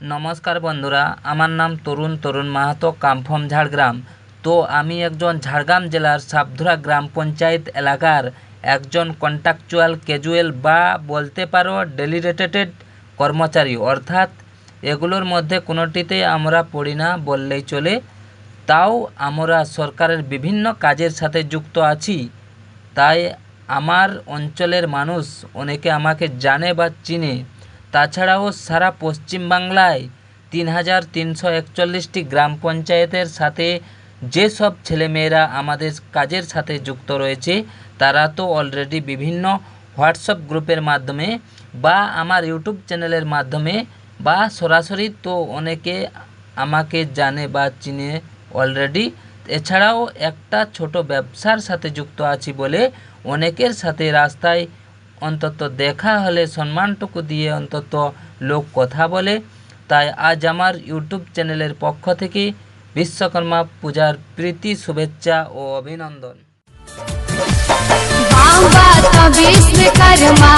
নমস্কার বন্ধুরা, আমার নাম তরুণ তরুণ মাহাতো, কামফম ঝাড়গ্রাম তো আমি একজন ঝাড়গ্রাম জেলার সাবধুরা গ্রাম পঞ্চায়েত এলাকার একজন কন্ট্রাকচুয়াল ক্যাজুয়াল বা বলতে পারো ডেলিরেটেড কর্মচারী। অর্থাৎ এগুলোর মধ্যে কোনোটিতে আমরা পড়ি না, বললেই চলে। তাও আমরা সরকারের বিভিন্ন কাজের সাথে যুক্ত আছি। তাই আমার অঞ্চলের মানুষ অনেকে আমাকে জানে বা চিনে। তাছাড়াও সারা পশ্চিমবাংলায় তিন হাজার তিনশো একচল্লিশটি গ্রাম পঞ্চায়েতের সাথে যেসব ছেলেমেয়েরা আমাদের কাজের সাথে যুক্ত রয়েছে, তারা তো অলরেডি বিভিন্ন হোয়াটসঅ্যাপ গ্রুপের মাধ্যমে বা আমার ইউটিউব চ্যানেলের মাধ্যমে বা সরাসরি তো অনেকে আমাকে জানে বা চিনে অলরেডি এছাড়াও একটা ছোট ব্যবসার সাথে যুক্ত আছি বলে অনেকের সাথে রাস্তায় অন্তত দেখা হলে সম্মানটুকু দিয়ে অন্তত লোক কথা বলে। তাই আজ আমার ইউটিউব চ্যানেলের পক্ষ থেকে বিশ্বকর্মা পূজার প্রীতি, শুভেচ্ছা ও অভিনন্দন। বিশ্বকর্মা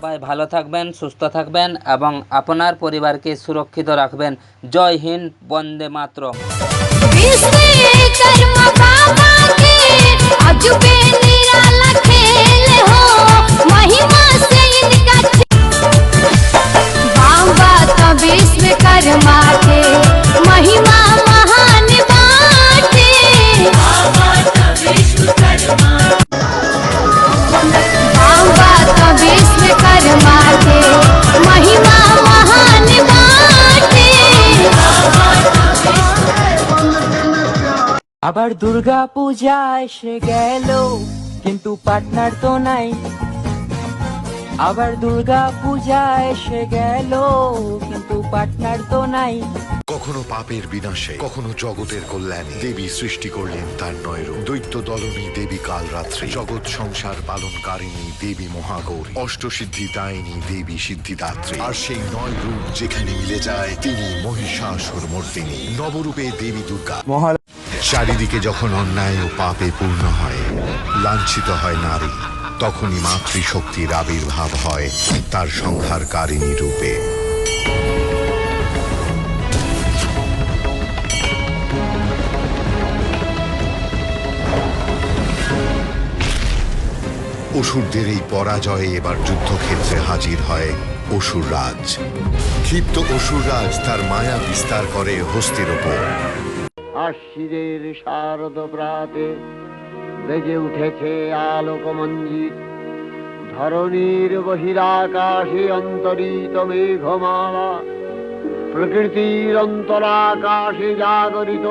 সবাই ভালো থাকবেন সুস্থ থাকবেন এবং আপনার পরিবারকে সুরক্ষিত রাখবেন। জয় হিন্দ বন্দে মাতরম। আবার দুর্গা পূজা এসে গেল কিন্তু পার্টনার তো নাই। আবার দুর্গা পূজা এসে গেল কিন্তু পার্টনার তো নাই। কখনো পাপের বিনাশে কখনো জগতের কল্যাণে। দেবী সৃষ্টি করলেন তার নয় রূপ দৈত্য দলনী দেবী কালরাত্রি জগৎ সংসার পালনকারিণী দেবী মহাগৌরী। অষ্টসিদ্ধি দায়িনী দেবী সিদ্ধিদাত্রী। আর সেই নয় রূপ যেখানে মিলে যায় তিনি মহিষাসুর মর্দিনী নবরূপে দেবী দুর্গা। চারিদিকে যখন অন্যায় ও পাপে পূর্ণ হয়, লাঞ্ছিত হয় নারী, তখনই মাতৃশক্তির আবির্ভাব হয় তার সংহারকারিণী রূপে। অসুরদের এই পরাজয়ে এবার যুদ্ধক্ষেত্রে হাজির হয় অসুররাজ ক্ষিপ্ত অসুররাজ তার মায়া বিস্তার করে হস্তির ওপর। আশ্বিরের শারদ প্রাতে বেজে উঠেছে আলোকমঞ্জিত। ধরণীর বহিরাকাশে অন্তরিত মেঘমালা প্রকৃতির অন্তরাকাশে জাগরিত